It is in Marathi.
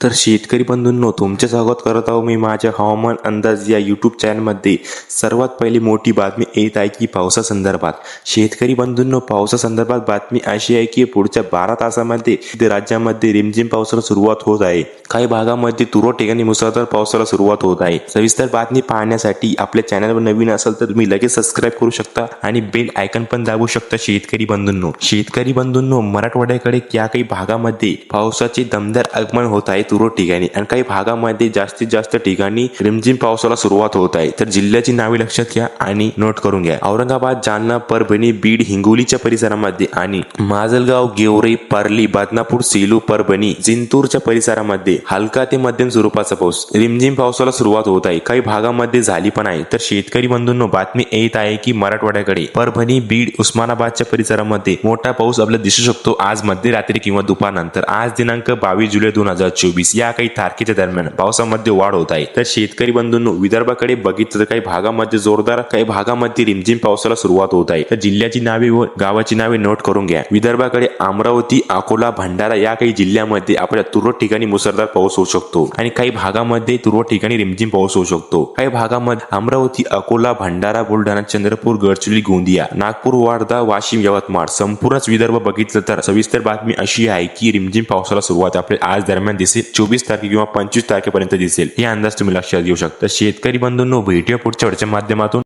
तर शेतकरी बंधूंनो तुमचे स्वागत करत आहो मी माझ्या हवामान अंदाज या यूट्यूब चॅनलमध्ये सर्वात पहिली मोठी बातमी येत आहे की पावसासंदर्भात शेतकरी बंधूंनो पावसासंदर्भात बातमी अशी आहे की पुढच्या बारा तासामध्ये विविध राज्यामध्ये रिमझिम पावसाला सुरुवात होत आहे. काही भागामध्ये तुरळक ठिकाणी मुसळधार पावसाला सुरुवात होत आहे. सविस्तर बातमी पाहण्यासाठी आपल्या चॅनलवर नवीन असेल तर तुम्ही लगेच सबस्क्राईब करू शकता आणि बेल आयकन पण दाबू शकता शेतकरी बंधूंनो. शेतकरी बंधूंनो मराठवाड्याकडे या काही भागामध्ये पावसाचे दमदार आगमन होत आहे. तुरळक ठिकाणी आणि काही भागामध्ये जास्तीत जास्त ठिकाणी रिमझिम पावसाला सुरुवात होत आहे. तर जिल्ह्याची नावे लक्षात घ्या आणि नोट करून घ्या. औरंगाबाद जालना परभणी बीड हिंगोलीच्या परिसरामध्ये आणि माजलगाव गेवरे पारली बदनापूर सेलू परभणी जिंतूरच्या परिसरामध्ये हलका ते मध्यम स्वरूपाचा पाऊस. रिमझिम पावसाला सुरुवात होत आहे. काही भागामध्ये झाली पण आहे. तर शेतकरी बंधूंनो बातमी येत आहे की मराठवाड्याकडे परभणी बीड उस्मानाबादच्या परिसरामध्ये मोठा पाऊस आपल्याला दिसू शकतो आज मध्यरात्री किंवा दुपारनंतर. आज दिनांक बावीस जुलै दोन हजार चोवीस. वीस या काही तारखेच्या दरम्यान पावसामध्ये वाढ होत आहे. तर शेतकरी बंधूंनो विदर्भाकडे बघितलं तर काही भागामध्ये जोरदार काही भागामध्ये रिमझिम पावसाला सुरुवात होत आहे. तर जिल्ह्याची नावे व गावाची नावे नोट करून घ्या. विदर्भाकडे अमरावती अकोला भंडारा या काही जिल्ह्यामध्ये आपल्या तुरळक ठिकाणी मुसळधार पाऊस होऊ शकतो. आणि काही भागामध्ये तुरळक ठिकाणी रिमझिम पाऊस होऊ शकतो. काही भागामध्ये अमरावती अकोला भंडारा बुलढाणा चंद्रपूर गडचिरोली गोंदिया नागपूर वार्धा वाशिम यवतमाळ संपूर्णच विदर्भ बघितलं तर सविस्तर बातमी अशी आहे की रिमझिम पावसाला सुरुवात आपल्या आज दरम्यान दिसेल. चोवीस तारखे किंवा पंचवीस तारखेपर्यंत दिसेल. हे अंदाज तुम्ही लक्षात घेऊ शकता. शेतकरी बंधूंनो भेटूया पुढच्या वेळच्या माध्यमातून